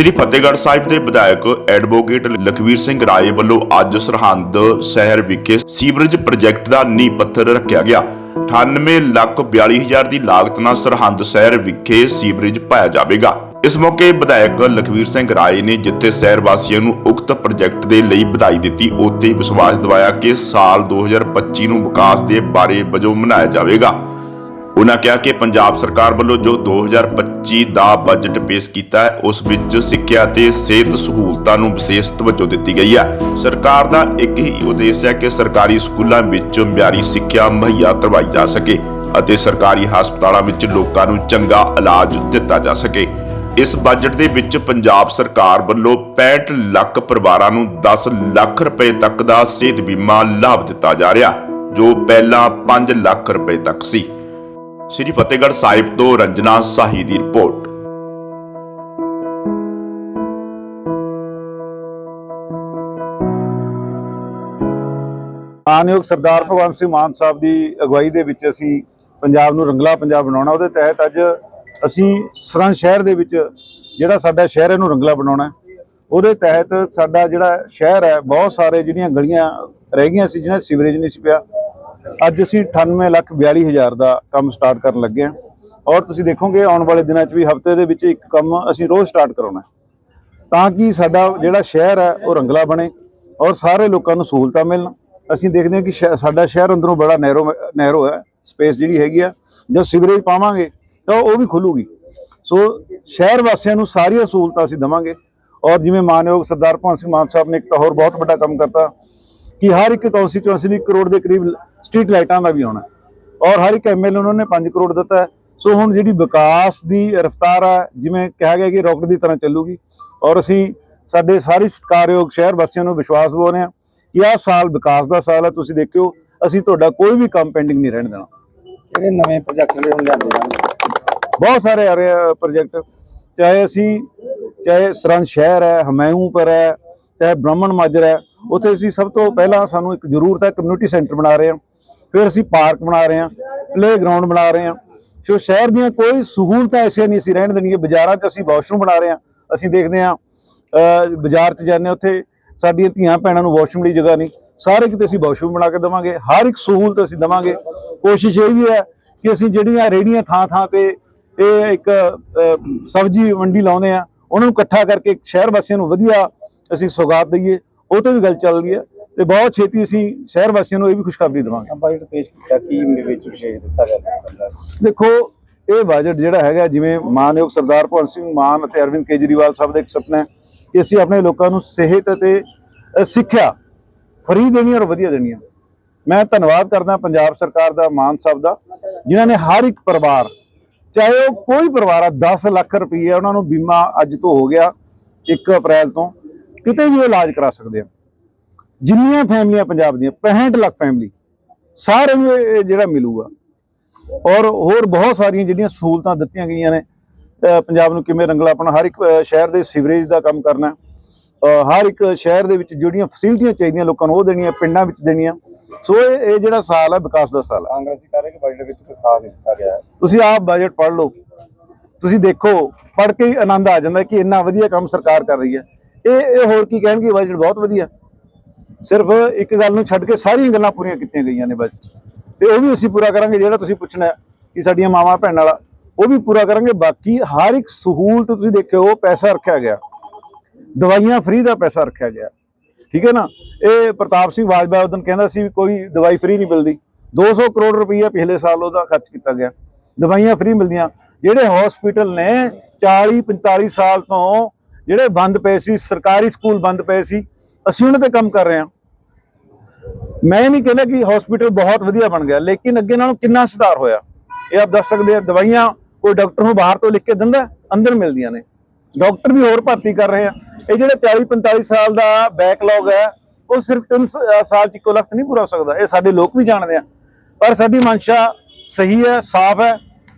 ਸ੍ਰੀ ਫਤਿਹਗੜ੍ਹ ਸਾਹਿਬ ਦੇ ਵਿਧਾਇਕ ਐਡਵੋਕੇਟ ਲਖਵੀਰ ਸਿੰਘ ਰਾਏ ਵੱਲੋਂ ਅੱਜ ਸਰਹੰਦ ਸ਼ਹਿਰ ਵਿਖੇ ਸੀਵਰੇਜ ਪ੍ਰੋਜੈਕਟ ਦਾ ਨੀਂਹ ਪੱਥਰ ਰੱਖਿਆ ਗਿਆ। 98 ਲੱਖ 42 ਦੀ ਲਾਗਤ ਨਾਲ ਸਰਹੰਦ ਸ਼ਹਿਰ ਵਿਖੇ ਸੀਵਰੇਜ ਪਾਇਆ ਜਾਵੇਗਾ। ਇਸ ਮੌਕੇ ਵਿਧਾਇਕ ਲਖਵੀਰ ਸਿੰਘ ਰਾਏ ਨੇ ਜਿੱਥੇ ਸ਼ਹਿਰ ਵਾਸੀਆਂ ਨੂੰ ਉਕਤ ਪ੍ਰੋਜੈਕਟ ਦੇ ਲਈ ਵਧਾਈ ਦਿੱਤੀ, ਉੱਥੇ ਵਿਸ਼ਵਾਸ ਦਿਵਾਇਆ ਕਿ ਸਾਲ 2025 ਨੂੰ ਵਿਕਾਸ ਦੇ ਬਾਰੇ ਵਜੋਂ ਮਨਾਇਆ ਜਾਵੇਗਾ। ਉਹਨਾਂ ਕਿਹਾ ਕਿ ਪੰਜਾਬ ਸਰਕਾਰ ਵੱਲੋਂ ਜੋ 2025 ਦਾ ਬਜਟ ਪੇਸ਼ ਕੀਤਾ ਹੈ, ਉਸ ਵਿੱਚ ਸਿੱਖਿਆ ਤੇ ਸਿਹਤ ਸਹੂਲਤਾਂ ਨੂੰ ਵਿਸ਼ੇਸ਼ ਤਵੱਜੋ ਦਿੱਤੀ ਗਈ ਹੈ। ਸਰਕਾਰ ਦਾ ਇੱਕ ਹੀ ਉਦੇਸ਼ ਹੈ ਕਿ ਸਰਕਾਰੀ ਸਕੂਲਾਂ ਵਿੱਚ ਮਿਆਰੀ ਸਿੱਖਿਆ ਮੁਹੱਈਆ ਕਰਵਾਈ ਜਾ ਸਕੇ ਅਤੇ ਸਰਕਾਰੀ ਹਸਪਤਾਲਾਂ ਵਿੱਚ ਲੋਕਾਂ ਨੂੰ ਚੰਗਾ ਇਲਾਜ ਦਿੱਤਾ ਜਾ ਸਕੇ। ਇਸ ਬਜਟ ਦੇ ਵਿੱਚ ਪੰਜਾਬ ਸਰਕਾਰ ਵੱਲੋਂ 65 ਲੱਖ ਪਰਿਵਾਰਾਂ ਨੂੰ 10 ਲੱਖ ਰੁਪਏ ਤੱਕ ਦਾ ਸਿਹਤ ਬੀਮਾ ਲਾਭ ਦਿੱਤਾ ਜਾ ਰਿਹਾ, ਜੋ ਪਹਿਲਾਂ 5 ਲੱਖ ਰੁਪਏ ਤੱਕ ਸੀ। ਸ੍ਰੀ ਫਤਿਹਗੜ੍ਹ ਸਾਹਿਬ ਤੋਂ ਰੰਜਨਾ ਸਾਹੀ ਦੀ ਰਿਪੋਰਟ। ਮਾਨਯੋਗ ਸਰਦਾਰ ਭਗਵੰਤ ਸਿੰਘ ਮਾਨ ਸਾਹਿਬ ਦੀ ਅਗਵਾਈ ਦੇ ਵਿੱਚ ਅਸੀਂ ਪੰਜਾਬ ਨੂੰ ਰੰਗਲਾ ਪੰਜਾਬ ਬਣਾਉਣਾ, ਉਹਦੇ ਤਹਿਤ ਅੱਜ ਅਸੀਂ ਸਰਹੰਦ ਸ਼ਹਿਰ ਦੇ ਵਿੱਚ ਜਿਹੜਾ ਸਾਡਾ ਸ਼ਹਿਰ ਹੈ, ਇਹਨੂੰ ਰੰਗਲਾ ਬਣਾਉਣਾ ਉਹਦੇ ਤਹਿਤ ਸਾਡਾ ਜਿਹੜਾ ਸ਼ਹਿਰ ਹੈ, ਬਹੁਤ ਸਾਰੇ ਜਿਹੜੀਆਂ ਗਲੀਆਂ ਰਹਿ ਗਈਆਂ ਸੀ, ਜਿਹਨਾਂ 'ਚ ਸੀਵਰੇਜ ਨਹੀਂ ਸੀ ਪਿਆ ਅੱਜ ਅਸੀਂ 98 ਲੱਖ 42 ਹਜ਼ਾਰ ਦਾ ਕੰਮ ਸਟਾਰਟ ਕਰਨ ਲੱਗੇ ਹਾਂ। ਔਰ ਤੁਸੀਂ ਦੇਖੋਗੇ, ਆਉਣ ਵਾਲੇ ਦਿਨਾਂ 'ਚ ਵੀ ਹਫ਼ਤੇ ਦੇ ਵਿੱਚ ਇੱਕ ਕੰਮ ਅਸੀਂ ਰੋਜ਼ ਸਟਾਰਟ ਕਰਾਉਣਾ ਤਾਂ ਕਿ ਸਾਡਾ ਜਿਹੜਾ ਸ਼ਹਿਰ ਹੈ, ਉਹ ਰੰਗਲਾ ਬਣੇ ਔਰ ਸਾਰੇ ਲੋਕਾਂ ਨੂੰ ਸਹੂਲਤਾਂ ਮਿਲਣ। ਅਸੀਂ ਦੇਖਦੇ ਹਾਂ ਕਿ ਸ਼ਹਿ- ਸਾਡਾ ਸ਼ਹਿਰ ਅੰਦਰੋਂ ਬੜਾ ਨੈਰੋ ਨੈਰੋ ਹੈ। ਸਪੇਸ ਜਿਹੜੀ ਹੈਗੀ ਆ, ਜਦ ਸੀਵਰੇਜ ਪਾਵਾਂਗੇ, ਤਾਂ ਉਹ ਵੀ ਖੁੱਲੂਗੀ ਸੋ ਸ਼ਹਿਰ ਵਾਸੀਆਂ ਨੂੰ ਸਾਰੀਆਂ ਸਹੂਲਤਾਂ ਅਸੀਂ ਦਵਾਂਗੇ। ਔਰ ਜਿਵੇਂ ਮਾਨਯੋਗ ਸਰਦਾਰ ਭਗਵੰਤ ਸਿੰਘ ਮਾਨ ਸਾਹਿਬ ਨੇ ਇੱਕ ਤਾਂ ਹੋਰ ਬਹੁਤ ਵੱਡਾ ਕੰਮ ਕਰਤਾ। ਕਿ ਹਰ ਇੱਕ ਕੌਂਸਟੀਚੁਐਂਸੀ ਨੂੰ 1 ਕਰੋੜ ਦੇ ਕਰੀਬ ਸਟਰੀਟ ਲਾਈਟਾਂ ਦਾ ਵੀ ਆਉਣਾ ਔਰ ਹਰ ਇੱਕ ਐਮਐਲਏ ਉਹਨਾਂ ਨੇ 5 ਕਰੋੜ ਦਿੱਤਾ ਹੈ। ਸੋ ਹੁਣ ਜਿਹੜੀ ਵਿਕਾਸ ਦੀ ਰਫ਼ਤਾਰ ਹੈ ਜਿਵੇਂ ਕਿਹਾ ਗਿਆ ਕਿ ਰੌਕਟ ਦੀ ਤਰ੍ਹਾਂ ਚੱਲੂਗੀ। ਔਰ ਅਸੀਂ ਸਾਡੇ ਸਾਰੀ ਸਤਿਕਾਰਯੋਗ ਸ਼ਹਿਰ ਵਾਸੀਆਂ ਨੂੰ ਵਿਸ਼ਵਾਸ ਦਿਵਾਉਂਦੇ ਹਾਂ ਕਿ ਆਹ ਸਾਲ ਵਿਕਾਸ ਦਾ ਸਾਲ ਹੈ। ਤੁਸੀਂ ਦੇਖਿਓ ਅਸੀਂ ਤੁਹਾਡਾ ਕੋਈ ਵੀ ਕੰਮ ਪੈਂਡਿੰਗ ਨਹੀਂ ਰਹਿਣ ਦੇਣਾ। ਜਿਹੜੇ ਨਵੇਂ ਪ੍ਰੋਜੈਕਟ ਜਿਹੜੇ ਹੁਣ ਲਿਆਂਦੇ ਜਾਣਗੇ ਬਹੁਤ ਸਾਰੇ ਆ ਰਹੇ ਪ੍ਰੋਜੈਕਟ ਚਾਹੇ ਅਸੀਂ ਚਾਹੇ ਸਰਹੰਦ ਸ਼ਹਿਰ ਹੈ ਹਮੈੂੰਪੁਰ ਹੈ ਚਾਹੇ ਬ੍ਰਾਹਮਣ ਮਾਜਰਾ ਹੈ ਉੱਥੇ ਅਸੀਂ ਸਭ ਤੋਂ ਪਹਿਲਾਂ ਸਾਨੂੰ ਇੱਕ ਜ਼ਰੂਰਤ ਹੈ ਕਮਿਊਨਿਟੀ ਸੈਂਟਰ ਬਣਾ ਰਹੇ ਹਾਂ। ਫਿਰ ਅਸੀਂ ਪਾਰਕ ਬਣਾ ਰਹੇ ਹਾਂ ਪਲੇ ਗਰਾਊਂਡ ਬਣਾ ਰਹੇ ਹਾਂ। ਸੋ ਸ਼ਹਿਰ ਦੀਆਂ ਕੋਈ ਸਹੂਲਤਾਂ ਐਸੀਆਂ ਨਹੀਂ ਅਸੀਂ ਰਹਿਣ ਦੇਣੀਆਂ ਬਾਜ਼ਾਰਾਂ 'ਚ ਅਸੀਂ ਵਾਸ਼ਰੂਮ ਬਣਾ ਰਹੇ ਹਾਂ। ਅਸੀਂ ਦੇਖਦੇ ਹਾਂ ਬਾਜ਼ਾਰ 'ਚ ਜਾਂਦੇ ਉੱਥੇ ਸਾਡੀਆਂ ਧੀਆਂ ਭੈਣਾਂ ਨੂੰ ਵਾਸ਼ਰੂਮ ਲਈ ਜਗ੍ਹਾ ਨਹੀਂ। ਸਾਰੇ ਕਿਤੇ ਅਸੀਂ ਵਾਸ਼ਰੂਮ ਬਣਾ ਕੇ ਦੇਵਾਂਗੇ। ਹਰ ਇੱਕ ਸਹੂਲਤ ਅਸੀਂ ਦੇਵਾਂਗੇ। ਕੋਸ਼ਿਸ਼ ਇਹ ਵੀ ਹੈ ਕਿ ਅਸੀਂ ਜਿਹੜੀਆਂ ਰੇਹੜੀਆਂ ਥਾਂ ਥਾਂ ਤੇ ਇਹ ਇੱਕ ਸਬਜ਼ੀ ਮੰਡੀ ਲਾਉਂਦੇ ਆ ਉਹਨਾਂ ਨੂੰ ਇਕੱਠਾ ਕਰਕੇ ਸ਼ਹਿਰ ਵਾਸੀਆਂ ਨੂੰ ਵਧੀਆ ਅਸੀਂ ਸੌਗਾਤ ਦਈਏ ਉਹ ਤੇ ਵੀ ਗੱਲ ਚੱਲ ਰਹੀ ਹੈ ਤੇ ਬਹੁਤ ਛੇਤੀ ਅਸੀਂ ਸ਼ਹਿਰ ਵਾਸੀਆਂ ਨੂੰ ਇਹ ਵੀ ਖੁਸ਼ਖਬਰੀ ਦੇਵਾਂਗੇ। ਬਜਟ ਪੇਸ਼ ਕੀਤਾ ਕੀ ਵਿੱਚ ਵਿਸ਼ੇਸ਼ ਦਿੱਤਾ ਗਿਆ ਦੇਖੋ ਇਹ ਬਜਟ ਜਿਹੜਾ ਹੈਗਾ ਜਿਵੇਂ ਮਾਨਯੋਗ ਸਰਦਾਰ ਭਗਵੰਤ ਸਿੰਘ ਮਾਨ ਅਤੇ ਅਰਵਿੰਦ ਕੇਜਰੀਵਾਲ ਸਾਹਿਬ ਦਾ ਇੱਕ ਸੁਪਨਾ ਹੈ ਕਿ ਅਸੀਂ ਆਪਣੇ ਲੋਕਾਂ ਨੂੰ ਸਿਹਤ ਅਤੇ ਸਿੱਖਿਆ ਫਰੀ ਦੇਣੀ ਔਰ ਵਧੀਆ ਦੇਣੀ ਹੈ। ਮੈਂ ਧੰਨਵਾਦ ਕਰਦਾ ਪੰਜਾਬ ਸਰਕਾਰ ਦਾ ਮਾਨ ਸਾਹਿਬ ਦਾ ਜਿਨ੍ਹਾਂ ਨੇ ਹਰ ਇੱਕ ਪਰਿਵਾਰ ਚਾਹੇ ਉਹ ਕੋਈ ਪਰਿਵਾਰ ਆ 10 ਲੱਖ ਰੁਪਏ ਉਹਨਾਂ ਨੂੰ ਬੀਮਾ ਅੱਜ ਤੋਂ ਹੋ ਗਿਆ 1 ਅਪ੍ਰੈਲ ਤੋਂ, ਕਿਤੇ ਵੀ ਉਹ ਇਲਾਜ ਕਰਾ ਸਕਦੇ ਆ। ਜਿੰਨੀਆਂ ਫੈਮਲੀਆਂ ਪੰਜਾਬ ਦੀਆਂ 65 ਲੱਖ ਫੈਮਲੀ ਸਾਰਿਆਂ ਨੂੰ ਇਹ ਜਿਹੜਾ ਮਿਲੂਗਾ। ਔਰ ਹੋਰ ਬਹੁਤ ਸਾਰੀਆਂ ਜਿਹੜੀਆਂ ਸਹੂਲਤਾਂ ਦਿੱਤੀਆਂ ਗਈਆਂ ਨੇ ਪੰਜਾਬ ਨੂੰ ਕਿਵੇਂ ਰੰਗਲਾ ਆਪਣਾ ਹਰ ਇੱਕ ਸ਼ਹਿਰ ਦੇ ਸੀਵਰੇਜ ਦਾ ਕੰਮ ਕਰਨਾ ਹਰ ਇੱਕ ਸ਼ਹਿਰ ਦੇ ਵਿੱਚ ਜਿਹੜੀਆਂ ਫੈਸਿਲਿਟੀਆਂ ਚਾਹੀਦੀਆਂ ਲੋਕਾਂ ਨੂੰ ਉਹ ਦੇਣੀਆਂ ਪਿੰਡਾਂ ਵਿੱਚ ਦੇਣੀਆਂ। ਸੋ ਇਹ ਜਿਹੜਾ ਸਾਲ ਹੈ ਵਿਕਾਸ ਦਾ ਸਾਲ ਹੈ ਕਾਂਗਰਸੀ ਕਹਿ ਰਹੇ ਕਿ ਬਜਟ ਵਿੱਚ ਕੋਈ ਖਾਸ ਨਹੀਂ ਦਿੱਤਾ ਗਿਆ। ਤੁਸੀਂ ਆਪ ਬਜਟ ਪੜ੍ਹ ਲਓ। ਤੁਸੀਂ ਦੇਖੋ ਪੜ੍ਹ ਕੇ ਹੀ ਆਨੰਦ ਆ ਜਾਂਦਾ ਕਿ ਇੰਨਾ ਵਧੀਆ ਕੰਮ ਸਰਕਾਰ ਕਰ ਰਹੀ ਹੈ। ਇਹ ਇਹ ਹੋਰ ਕੀ ਕਹਿਣਗੇ? ਬਜਟ ਬਹੁਤ ਵਧੀਆ। ਸਿਰਫ ਇੱਕ ਗੱਲ ਨੂੰ ਛੱਡ ਕੇ ਸਾਰੀਆਂ ਗੱਲਾਂ ਪੂਰੀਆਂ ਕੀਤੀਆਂ ਗਈਆਂ ਨੇ ਬਜਟ। ਤੇ ਉਹ ਵੀ ਅਸੀਂ ਪੂਰਾ ਕਰਾਂਗੇ ਜਿਹੜਾ ਤੁਸੀਂ ਪੁੱਛਣਾ ਕਿ ਸਾਡੀਆਂ ਮਾਵਾਂ ਭੈਣਾਂ ਵਾਲਾ ਉਹ ਵੀ ਪੂਰਾ ਕਰਾਂਗੇ। ਬਾਕੀ ਹਰ ਇੱਕ ਸਹੂਲਤ ਤੁਸੀਂ ਦੇਖਿਓ ਪੈਸਾ ਰੱਖਿਆ ਗਿਆ। ਦਵਾਈਆਂ ਫ੍ਰੀ ਦਾ ਪੈਸਾ ਰੱਖਿਆ ਗਿਆ। ਠੀਕ ਹੈ ਨਾ? ਇਹ ਪ੍ਰਤਾਪ ਸਿੰਘ ਬਾਜਵਾ ਉਦੋਂ ਕਹਿੰਦਾ ਸੀ ਵੀ ਕੋਈ ਦਵਾਈ ਫ੍ਰੀ ਨਹੀਂ ਮਿਲਦੀ। 200 ਕਰੋੜ ਰੁਪਈਆ ਪਿਛਲੇ ਸਾਲ ਉਹਦਾ ਖਰਚ ਕੀਤਾ ਗਿਆ। ਦਵਾਈਆਂ ਫ੍ਰੀ ਮਿਲਦੀਆਂ। ਜਿਹੜੇ ਹਸਪੀਟਲ ਨੇ 40 45 ਸਾਲ ਤੋਂ ਜਿਹੜੇ ਬੰਦ ਪਏ ਸੀ, ਸਰਕਾਰੀ ਸਕੂਲ ਬੰਦ ਪਏ ਸੀ, ਅਸੀਂ ਉਹਨਾਂ ਤੇ ਕੰਮ ਕਰ ਰਹੇ ਹਾਂ। ਮੈਂ ਨਹੀਂ ਕਹਿੰਦਾ ਕਿ ਹਸਪੀਟਲ ਬਹੁਤ ਵਧੀਆ ਬਣ ਗਿਆ, ਲੇਕਿਨ ਅੱਗੇ ਨਾਲੋਂ ਕਿੰਨਾ ਸੁਧਾਰ ਹੋਇਆ। ਇਹ ਆਪ ਦੱਸ ਸਕਦੇ ਆ, ਦਵਾਈਆਂ ਕੋਈ ਡਾਕਟਰ ਨੂੰ ਬਾਹਰ ਤੋਂ ਲਿਖ ਕੇ ਦਿੰਦਾ, ਅੰਦਰ ਮਿਲਦੀਆਂ ਨੇ। ਡਾਕਟਰ ਵੀ ਹੋਰ ਭਰਤੀ ਕਰ ਰਹੇ ਆ। ਇਹ ਜਿਹੜਾ 40 45 ਸਾਲ ਦਾ ਬੈਕਲੌਗ ਹੈ, ਉਹ ਸਿਰਫ 3 ਸਾਲ ਚ ਇੱਕੋ ਲੱਖ ਨਹੀਂ ਪੂਰਾ ਹੋ ਸਕਦਾ। ਇਹ ਸਾਡੇ ਲੋਕ ਵੀ ਜਾਣਦੇ ਆ। ਪਰ ਸਾਡੀ ਮਨਸ਼ਾ ਸਹੀ ਹੈ, ਸਾਫ਼ ਹੈ।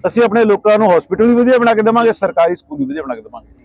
ਅਸੀਂ ਆਪਣੇ ਲੋਕਾਂ ਨੂੰ ਹਸਪੀਟਲ ਵੀ ਵਧੀਆ ਬਣਾ ਕੇ ਦੇਵਾਂਗੇ, ਸਰਕਾਰੀ ਸਕੂਲ ਵੀ ਵਧੀਆ ਬਣਾ ਕੇ ਦੇਵਾਂਗੇ।